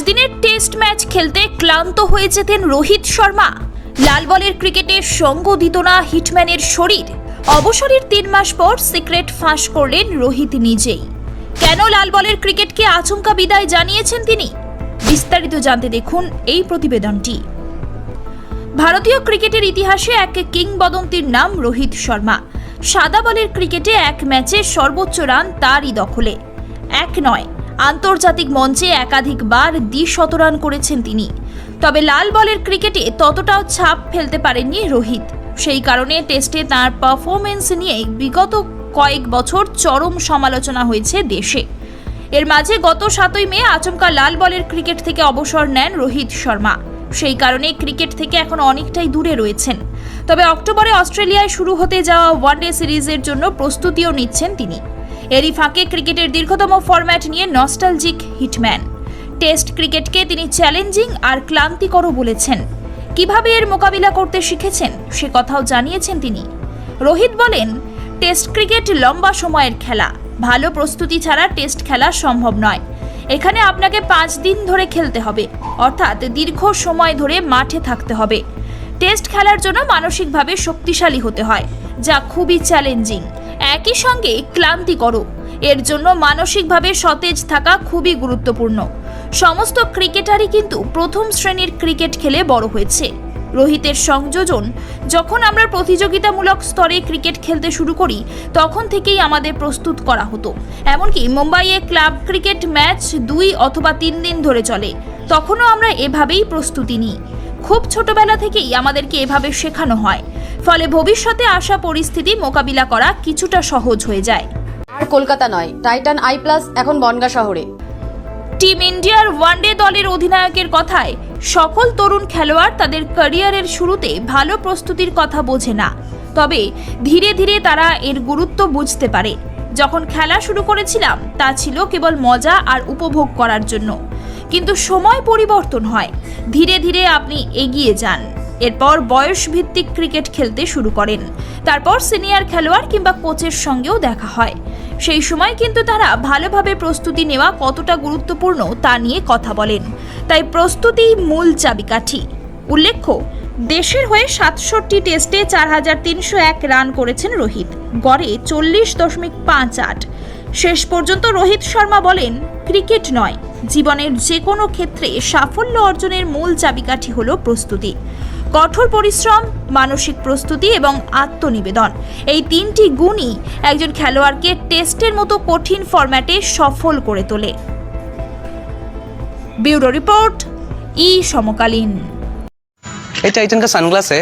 দিনের test match খেলতে ক্লান্ত হয়ে যেতেন রোহিত শর্মা। লাল বলের ক্রিকেটে সঙ্গ দিত না হিটম্যানের শরীর। অবসরের তিন মাস পর সিক্রেট ফাঁস করলেন রোহিত নিজেই। কেন লাল বলের ক্রিকেটকে আচমকা বিদায় জানিয়েছেন তিনি? বিস্তারিত জানতে দেখুন এই প্রতিবেদনটি। ভারতীয় ক্রিকেটের ইতিহাসে এক কিংবদন্তির নাম রোহিত শর্মা। সাদা বলের ক্রিকেটে এক ম্যাচে সর্বোচ্চ রান তারই দখলে। এক নয় আন্তর্জাতিক মঞ্চে একাধিকবার দ্বিশত রান করেছেন তিনি। তবে লাল বলের ক্রিকেটে ততটাও ছাপ ফেলতে পারেননি রোহিত। সেই কারণে টেস্টে তার পারফরমেন্স নিয়ে বিগত কয়েক বছর চরম সমালোচনা হয়েছে দেশে। এর মাঝে গত সাতই মে আচমকা লাল বলের ক্রিকেট থেকে অবসর নেন রোহিত শর্মা। সেই কারণে ক্রিকেট থেকে এখন অনেকটাই দূরে রয়েছেন। তবে অক্টোবরে অস্ট্রেলিয়ায় শুরু হতে যাওয়া ওয়ানডে সিরিজের জন্য প্রস্তুতিও নিচ্ছেন তিনি। এরই ফাঁকে ক্রিকেটের দীর্ঘতম ফরম্যাট নিয়ে নস্টালজিক হিটম্যান টেস্ট ক্রিকেটকে তিনি চ্যালেঞ্জিং আর ক্লান্তিকরও বলেছেন। কীভাবে এর মোকাবিলা করতে শিখেছেন, সে কথাও জানিয়েছেন তিনি। রোহিত বলেন টেস্ট ক্রিকেট লম্বা সময়ের খেলা। ভালো প্রস্তুতি ছাড়া টেস্ট খেলা সম্ভব নয়। এখানে আপনাকে পাঁচ দিন ধরে খেলতে হবে, অর্থাৎ দীর্ঘ সময় ধরে মাঠে থাকতে হবে। টেস্ট খেলার জন্য মানসিকভাবে শক্তিশালী হতে হয়, যা খুবই চ্যালেঞ্জিং একই সঙ্গে ক্লান্তিকরও এর জন্য মানসিকভাবে সতেজ থাকা খুবই গুরুত্বপূর্ণ। সমস্ত ক্রিকেটারই কিন্তু প্রথম শ্রেণির ক্রিকেট খেলে বড় হয়েছে। রোহিতের সংযোজন, যখন আমরা প্রতিযোগিতামূলক স্তরে ক্রিকেট খেলতে শুরু করি, তখন থেকেই আমাদের প্রস্তুত করা হতো। এমনকি মুম্বাইয়ে ক্লাব ক্রিকেট ম্যাচ দুই অথবা তিন দিন ধরে চলে। তখনও আমরা এভাবেই প্রস্তুতি নিই। খুব ছোটবেলা থেকেই আমাদেরকে এভাবে শেখানো হয়। ফলে ভবিষ্যতে আসা পরিস্থিতি মোকাবিলা করা কিছুটা সহজ হয়ে যায়। আর কলকাতা নয় টাইটান আই প্লাস এখন বনগা শহরে। টিম ইন্ডিয়ার ওয়ানডে দলের অধিনায়কের কথায় সকল তরুণ খেলোয়াড় তাদের ক্যারিয়ারের শুরুতে ভালো প্রস্তুতির কথা বোঝে না। তবে ধীরে ধীরে তারা এর গুরুত্ব বুঝতে পারে। যখন খেলা শুরু করেছিলাম তা ছিল কেবল মজা আর উপভোগ করার জন্য। কিন্তু সময় পরিবর্তন হয়। ধীরে ধীরে আপনি এগিয়ে যান। এরপর বয়স ভিত্তিক ক্রিকেট খেলতে শুরু করেন। তারপর সিনিয়র খেলোয়াড় কিংবা কোচের সঙ্গেও দেখা হয়। সেই সময় কিন্তু তারা ভালোভাবে প্রস্তুতি নেওয়া কতটা গুরুত্বপূর্ণ তা নিয়ে কথা বলেন। তাই প্রস্তুতিই মূল চাবিকাঠি। উল্লেখ্য, দেশের হয়ে সাতষট্টি টেস্টে চার হাজার তিনশো এক রান করেছেন রোহিত। গড়ে চল্লিশ দশমিক পাঁচ আট। শেষ পর্যন্ত রোহিত শর্মা বলেন, ক্রিকেট নয় জীবনের যে কোনো ক্ষেত্রে সাফল্য অর্জনের মূল চাবিকাঠি হলো প্রস্তুতি কঠোর পরিশ্রম মানসিক প্রস্তুতি এবং আত্মনিবেদন এই তিনটি গুণই একজন খেলোয়াড়কে টেস্টের মতো কঠিন ফরম্যাটে সফল করে তোলে ব্যুরো রিপোর্ট ই সমকালীন ये टाइटन का सनग्लास है